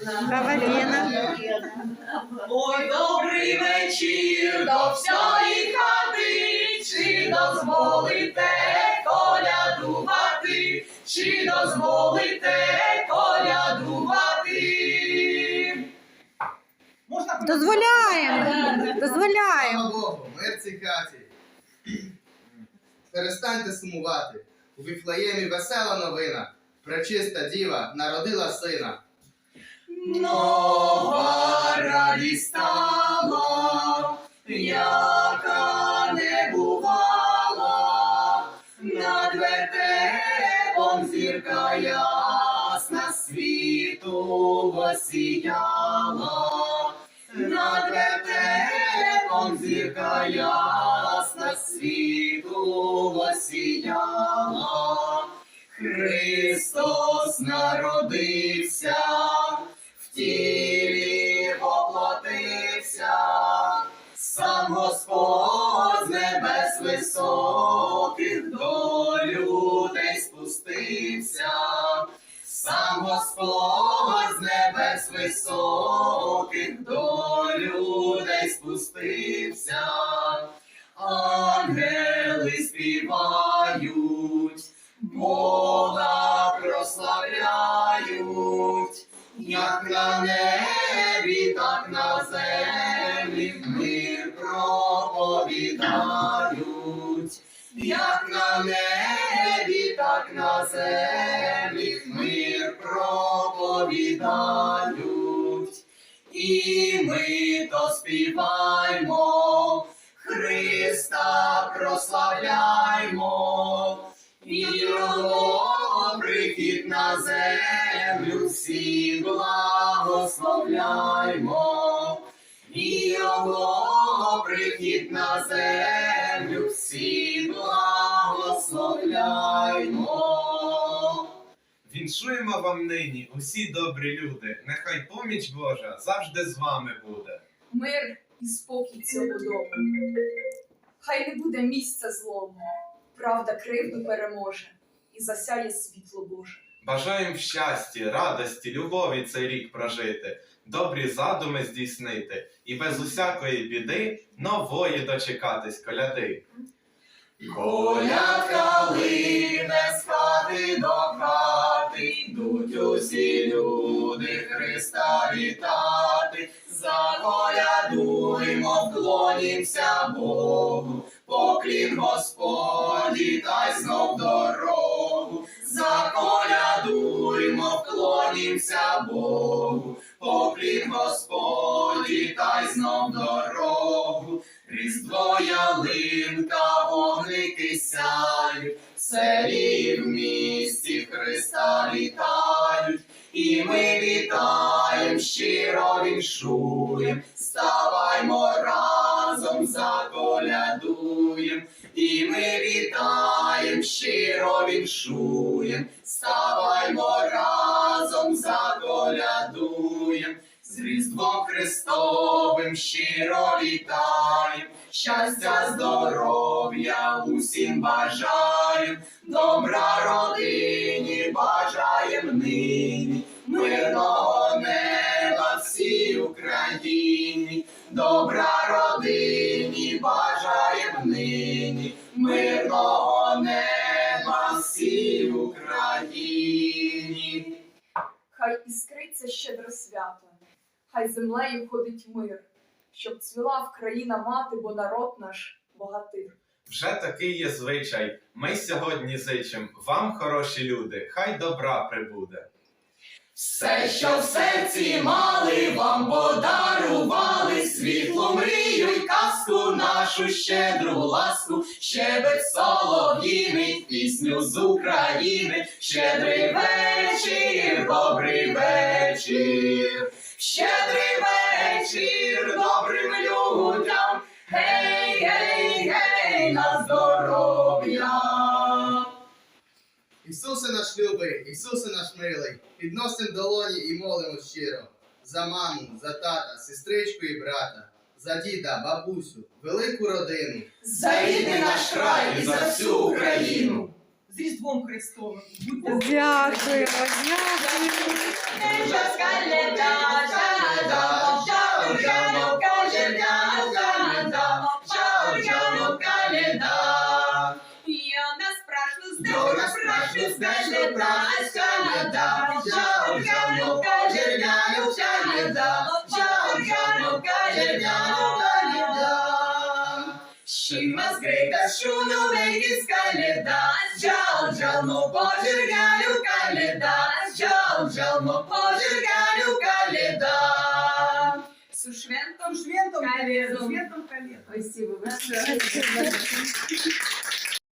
Каваліна. Ой, добрий вечір до всієї хати, чи дозволите колядувати, чи дозволите колядувати. Можна Дозволяємо. Дозволяємо. Слава Богу, мир цій хаті. Перестаньте сумувати. У Віфлеємі весела новина. Пречиста діва народила сина. Нова радість стала, яка не бувала, над вертепом зірка ясна світу осіяла, над вертепом зірка ясна світу осіяла. Христос народився, сам Господь з небес високих до людей спустився, сам Господь з небес високих до людей спустився, ангели співають. Бога проповідають, як на небі, так на землі мир проповідають, і ми то співаймо, Христа прославляймо. І його прихід на землю всі благословляймо. І його прихід на землю всі благословляймо. Віншуємо вам нині, усі добрі люди. Нехай поміч Божа завжди з вами буде. мир і спокій цього дому. Хай не буде місця злому, правда кривду переможе і засяє світло Боже. Бажаєм щастя, радості, любові цей рік прожити, добрі задуми здійснити і без усякої біди нової дочекатись коляди. Колядка лине з хати до хати, йдуть усі люди Христа вітати. Заколядуймо, вклонімся Богу, поклін Господі, та й знов дорогу. Вклонімся Богу, поклін Господі, та знов дорогу. Різдво ялинка, вогники сяють, селі в місті Христа вітають, і ми вітаєм, щиро віншуєм, ставаймо разом, заколядуєм, і ми вітаєм, щиро віншуєм, Різдвом Христовим щиро вітаєм, щастя, здоров'я усім бажаєм, добра родині бажаєм нині, мирного неба всій Україні, добра родині бажаєм нині, мирного хай землею ходить мир, щоб цвіла в країна мати, бо народ наш богатир. Вже такий є звичай. Ми сьогодні зичим вам, хороші люди, хай добра прибуде. Все, що в серці мали, вам подарували світлу мрію й казку, нашу щедру ласку, щебет солов'їний, пісню з України, щедрий вечір, добрий вечір, щедрий вечір, добрим людям, гей, гей, гей, на здоров'я. Ісусе наш любий, Ісусе наш милий, підносим долоні і молимо щиро. За маму, за тата, сестричку і брата, за діда, бабусю, велику родину. За рідний наш край і за всю Україну. з Різдвом Христовим. Будьте Дякуємо, прашницька прашницька ліда, Жал, жалюка, жернянюка ліда, Жал, жалюка, жернянюка ліда. Шима скрита, шуну вейгіска ліда, Жал, жалмо пожиргалюка ліда, Жал, жалмо пожиргалюка ліда. Сушвентом Швентом Калезом. Швентом колетом. Спасибо большое.